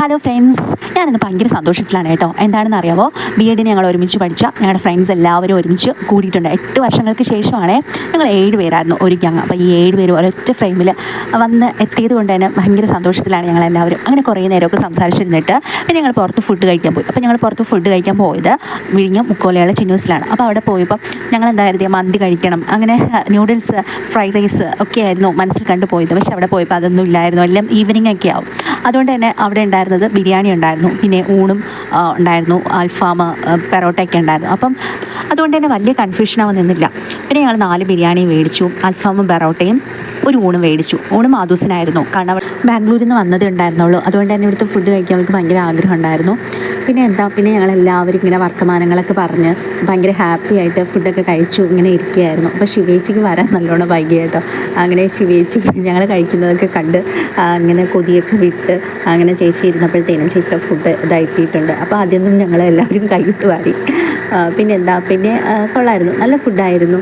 Hello friends ഞാനിന്ന് ഭയങ്കര സന്തോഷത്തിലാണ് കേട്ടോ. എന്താണെന്ന് അറിയാമോ ബി എഡിന് ഞങ്ങൾ ഒരുമിച്ച് പഠിച്ച ഞങ്ങളുടെ ഫ്രണ്ട്സ് എല്ലാവരും ഒരുമിച്ച് കൂടിയിട്ടുണ്ട്. എട്ട് വർഷങ്ങൾക്ക് ശേഷമാണ് ഞങ്ങൾ ഏഴ് പേരായിരുന്നു ഒരു ഗ്യാങ് അപ്പോൾ ഈ ഏഴ് പേരും ഒരൊറ്റ ഫ്രെയിമിൽ വന്ന് എത്തിയത് കൊണ്ട് തന്നെ ഭയങ്കര സന്തോഷത്തിലാണ് ഞങ്ങൾ എല്ലാവരും. അങ്ങനെ കുറേ നേരമൊക്കെ സംസാരിച്ചിരുന്നിട്ട് പിന്നെ ഞങ്ങൾ പുറത്ത് ഫുഡ് കഴിക്കാൻ പോയി. അപ്പോൾ ഞങ്ങൾ പുറത്ത് ഫുഡ് കഴിക്കാൻ പോയത് വിഴിഞ്ഞം മുക്കോലയുള്ള ചിന്നൂസിലാണ്. അപ്പോൾ അവിടെ പോയപ്പോൾ ഞങ്ങൾ എന്താ കരുതിയ മന്തി കഴിക്കണം. അങ്ങനെ ന്യൂഡിൽസ് ഫ്രൈഡ് റൈസ് ഒക്കെ ആയിരുന്നു മനസ്സിൽ കണ്ടു പോയത് പക്ഷേ അവിടെ പോയപ്പോൾ അതൊന്നും ഇല്ലായിരുന്നു. എല്ലാം ഈവനിങ് ഒക്കെ ആവും. അതുകൊണ്ട് തന്നെ അവിടെ ഉണ്ടായിരുന്നത് ബിരിയാണി ഉണ്ടായിരുന്നു. പിന്നെ ഊണും ഉണ്ടായിരുന്നു. അൽഫാം പെറോട്ടയൊക്കെ ഉണ്ടായിരുന്നു. അപ്പം അതുകൊണ്ട് തന്നെ വലിയ കൺഫ്യൂഷനാവാൻ നിന്നില്ല. പിന്നെ ഞങ്ങൾ നാല് ബിരിയാണി മേടിച്ചു. അൽഫാമും പെറോട്ടയും ഒരു ഊണ് മേടിച്ചു. ഊണ് മാധൂസിനായിരുന്നു കാരണം ബാംഗ്ലൂരിൽ നിന്ന് വന്നതേ ഉണ്ടായിരുന്നുള്ളൂ. അതുകൊണ്ട് തന്നെ ഇവിടുത്തെ ഫുഡ് കഴിക്കാൻ അവൾക്ക് ഭയങ്കര ആഗ്രഹം ഉണ്ടായിരുന്നു. പിന്നെ എന്താ പിന്നെ ഞങ്ങൾ എല്ലാവരും ഇങ്ങനെ വർത്തമാനങ്ങളൊക്കെ പറഞ്ഞ് ഭയങ്കര ഹാപ്പി ആയിട്ട് ഫുഡൊക്കെ കഴിച്ചു ഇങ്ങനെ ഇരിക്കുകയായിരുന്നു. അപ്പോൾ ശിവേച്ചിക്ക് വരാൻ നല്ലോണം വൈകി കേട്ടോ. അങ്ങനെ ശിവേച്ചി ഞങ്ങൾ കഴിക്കുന്നതൊക്കെ കണ്ട് അങ്ങനെ കൊതിയൊക്കെ വിട്ട് അങ്ങനെ ചേച്ചി ഇരുന്നപ്പോഴത്തേനും ചേച്ചിയുടെ ഫുഡ് ഇതായിത്തിയിട്ടുണ്ട് അപ്പോൾ ആദ്യമൊന്നും ഞങ്ങളെല്ലാവരും കൈവിട്ട് ആ, പിന്നെ എന്താ പിന്നെ കൊള്ളായിരുന്നു. നല്ല ഫുഡായിരുന്നു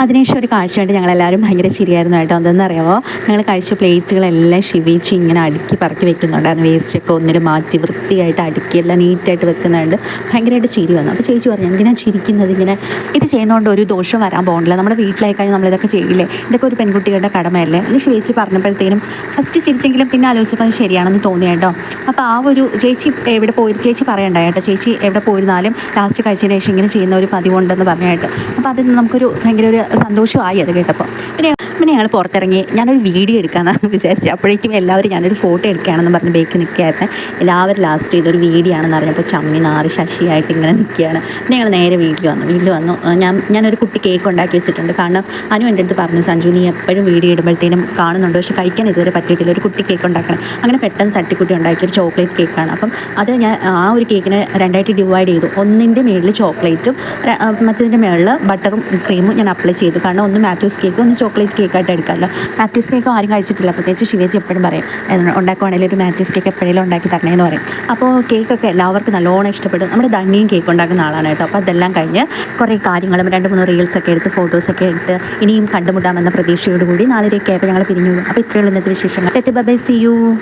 അതിനുശേഷം ഒരു കാഴ്ച കണ്ട് ഞങ്ങളെല്ലാവരും ഭയങ്കര ചിരിയായിരുന്നു കേട്ടോ. എന്തെന്നറിയാമോ ഞങ്ങൾ കഴിച്ച പ്ലേറ്റുകളെല്ലാം ശിവിച്ച് ഇങ്ങനെ അടുക്കി പറക്കി വെക്കുന്നുണ്ടായിരുന്നു. വേസ്റ്റൊക്കെ ഒന്നിൽ മാറ്റി വൃത്തിയായിട്ട് അടുക്കി എല്ലാം നീറ്റായിട്ട് വെക്കുന്നുണ്ട്. ഭയങ്കരമായിട്ട് ചിരി വന്നു. അപ്പോൾ ചേച്ചി പറഞ്ഞു എന്തിനാ ചിരിക്കുന്നത് ഇങ്ങനെ? ഇത് ചെയ്യുന്നതുകൊണ്ട് ഒരു ദോഷം വരാൻ പോകണില്ല നമ്മുടെ വീട്ടിലായി കഴിഞ്ഞാൽ നമ്മളിതൊക്കെ ചെയ്യില്ലേ? ഇതൊക്കെ ഒരു പെൺകുട്ടികളുടെ കടമയല്ലേ? എന്ന് ചേച്ചി പറഞ്ഞപ്പോഴത്തേനും ഫസ്റ്റ് ചിരിച്ചെങ്കിലും പിന്നെ ആലോചിച്ചപ്പോൾ അത് ശരിയാണെന്ന് തോന്നി കേട്ടോ. അപ്പോൾ ആ ഒരു ചേച്ചി എവിടെ പോയി? ചേച്ചി പറയണ്ടായി കേട്ടോ. ചേച്ചി എവിടെ പോയിരുന്നാലും ലാസ്റ്റ് കഴിച്ചതിന് ശേഷം ഇങ്ങനെ ചെയ്യുന്ന ഒരു പതിവുണ്ടെന്ന് പറഞ്ഞു കേട്ടോ. അപ്പോൾ നിന്ന് നമുക്കൊരു ഭയങ്കര ഒരു സന്തോഷമായി അത് കേട്ടപ്പോൾ. പിന്നെ പിന്നെ ഞങ്ങൾ പുറത്തിറങ്ങി. ഞാനൊരു വീഡിയോ എടുക്കാമെന്ന് വിചാരിച്ചു. അപ്പോഴേക്കും എല്ലാവരും ഞാനൊരു ഫോട്ടോ എടുക്കുകയാണെന്ന് പറഞ്ഞ് ബേക്ക് നിൽക്കുകയായിരുന്നു. എല്ലാവരും ലാസ്റ്റ് ചെയ്തൊരു വീഡിയോ ആണെന്ന് അറിഞ്ഞപ്പോൾ ചമ്മി നാറി ശശിയായിട്ട് ഇങ്ങനെ നിൽക്കുകയാണ്. പിന്നെ ഞങ്ങൾ നേരെ വീട്ടിൽ വന്നു. വീട്ടിൽ വന്നു. ഞാൻ ഞാനൊരു കുട്ടി കേക്ക് ഉണ്ടാക്കി വെച്ചിട്ടുണ്ട്. കാരണം അനു എന്റെ അടുത്ത് പറഞ്ഞു സഞ്ജു നീ എപ്പോഴും വീഡിയോ ഇടുമ്പോഴത്തേനും കാണുന്നുണ്ട്. പക്ഷേ കഴിക്കാൻ ഇതുവരെ പറ്റിയിട്ടില്ല. ഒരു കുട്ടി കേക്ക് ഉണ്ടാക്കണം. അങ്ങനെ പെട്ടെന്ന് തട്ടിക്കുട്ടി ഉണ്ടാക്കിയ ഒരു ചോക്ലേറ്റ് കേക്കാണ് അപ്പം അത് ഞാൻ ആ ഒരു കേക്കിനെ രണ്ടായിട്ട് ഡിവൈഡ് ചെയ്തു. ഒന്നിന്റെ മേളിൽ ചോക്ലേറ്റും മറ്റതിന്റെ മുകളിൽ ബട്ടറും ക്രീമും ഞാൻ അപ്ലൈ ചെയ്തു. കാരണം ഒന്ന് മാത്യൂസ് കേക്ക് ഒന്ന് ചോക്ലേറ്റ് കേക്കായിട്ട് എടുക്കാമല്ലോ. മാത്യൂസ് കേക്ക് ആരും കഴിച്ചിട്ടില്ല. പ്രത്യേകിച്ച് ശിവേജി എപ്പോഴും പറയും "ഏതാണ് ഉണ്ടാക്കുവാണെങ്കിൽ ഒരു മാത്യൂസ് കേക്ക് എപ്പോഴെങ്കിലും ഉണ്ടാക്കി തരണേന്ന് പറയും. അപ്പോൾ കേക്കൊക്കെ എല്ലാവർക്കും നല്ലോണം ഇഷ്ടപ്പെടും. നമ്മുടെ ധണ്ണിയും കേക്ക് ഉണ്ടാക്കുന്ന ആളാണ് കേട്ടോ. അപ്പോൾ അതെല്ലാം കഴിഞ്ഞ് കുറേ കാര്യങ്ങളും രണ്ട് മൂന്ന് റീൽസൊക്കെ എടുത്ത് ഫോട്ടോസൊക്കെ എടുത്ത് ഇനിയും കണ്ടുമുട്ടാമെന്ന പ്രതീക്ഷയോടുകൂടി നാലരയൊക്കെ ആയപ്പോൾ ഞങ്ങൾ പിരിഞ്ഞു അപ്പോൾ ഇത്രയുള്ള ഇന്നത്തെ വിശേഷങ്ങൾ. By C U